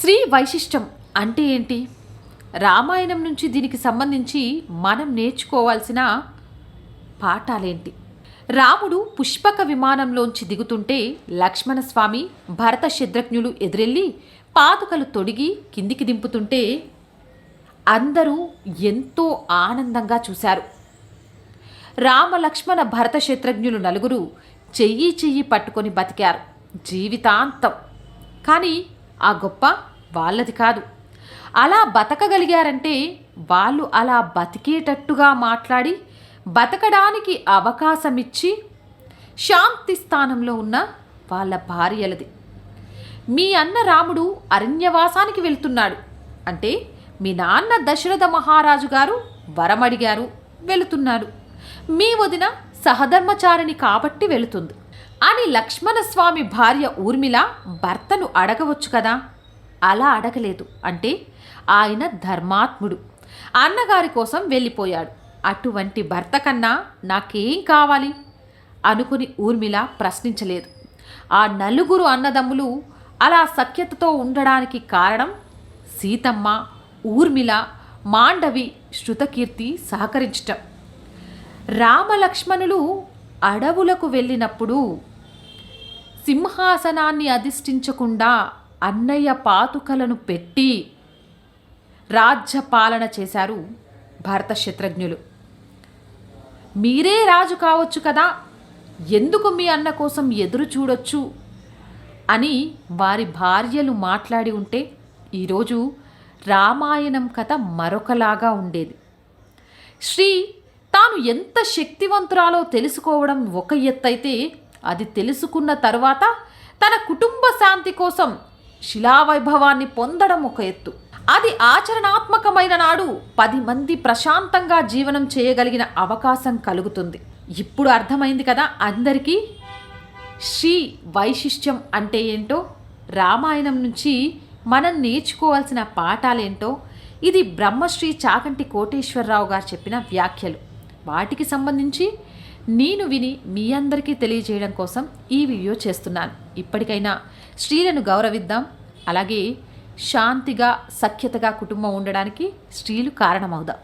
శ్రీ వైశిష్టం అంటే ఏంటి? రామాయణం నుంచి దీనికి సంబంధించి మనం నేర్చుకోవాల్సిన పాఠాలేంటి? రాముడు పుష్పక విమానంలోంచి దిగుతుంటే లక్ష్మణస్వామి భరత శత్రుఘ్నులు ఎదురెళ్ళి పాదుకలు తొడిగి కిందికి దింపుతుంటే అందరూ ఎంతో ఆనందంగా చూశారు. రామ లక్ష్మణ భరత శత్రుఘ్నులు నలుగురు చెయ్యి చెయ్యి పట్టుకొని బతికారు జీవితాంతం. కానీ ఆ గొప్ప వాళ్ళది కాదు. అలా బతకగలిగారంటే వాళ్ళు అలా బతికేటట్టుగా మాట్లాడి బతకడానికి అవకాశం ఇచ్చి శాంతి స్థానంలో ఉన్న వాళ్ళ భార్యలది. మీ అన్న రాముడు అరణ్యవాసానికి వెళ్తున్నాడు. అంటే మీ నాన్న దశరథ మహారాజు గారు వరమడిగారు వెళుతున్నాడు. మీ వదిన సహధర్మచారిణి కాబట్టి వెళుతుంది. అని లక్ష్మణస్వామి భార్య ఊర్మిళ భర్తను అడగవచ్చు కదా? అలా అడగలేదు. అంటే ఆయన ధర్మాత్ముడు. అన్నగారి కోసం వెళ్ళిపోయాడు. అటువంటి భర్త కన్నా నాకేం కావాలి? అనుకుని ఊర్మిళ ప్రశ్నించలేదు. ఆ నలుగురు అన్నదమ్ములు అలా సఖ్యతతో ఉండడానికి కారణం సీతమ్మ ఊర్మిళ మాండవి శృతకీర్తి సహకరించటం. రామలక్ష్మణులు అడవులకు వెళ్ళినప్పుడు సింహాసనాన్ని అధిష్ఠించకుండా అన్నయ్య పాతుకలను పెట్టి రాజ్యపాలన చేశారు భరత శత్రుఘ్నులు. మీరే రాజు కావచ్చు కదా ఎందుకు మీ అన్న కోసం ఎదురు చూడొచ్చు అని వారి భార్యలు మాట్లాడి ఉంటే ఈరోజు రామాయణం కథ మరొకలాగా ఉండేది. శ్రీ తాను ఎంత శక్తివంతురాలో తెలుసుకోవడం ఒక ఎత్తైతే అది తెలుసుకున్న తరువాత తన కుటుంబ శాంతి కోసం శిలావైభవాన్ని పొందడం ఒక ఎత్తు. అది ఆచరణాత్మకమైన నాడు పది మంది ప్రశాంతంగా జీవనం చేయగలిగిన అవకాశం కలుగుతుంది. ఇప్పుడు అర్థమైంది కదా అందరికీ? శ్రీ వైశిష్ట్యం అంటే ఏంటో? రామాయణం నుంచి మనం నేర్చుకోవాల్సిన పాఠాలేంటో? ఇది బ్రహ్మశ్రీ చాకంటి కోటేశ్వరరావు గారు చెప్పిన వ్యాఖ్యలు. వాటికి సంబంధించి నేను విని మీ అందరికీ తెలియజేయడం కోసం ఈ వీడియో చేస్తున్నాను. ఇప్పటికైనా స్త్రీలను గౌరవిద్దాం. అలాగే శాంతిగా సఖ్యతగా కుటుంబం ఉండడానికి స్త్రీలు కారణమవుదాం.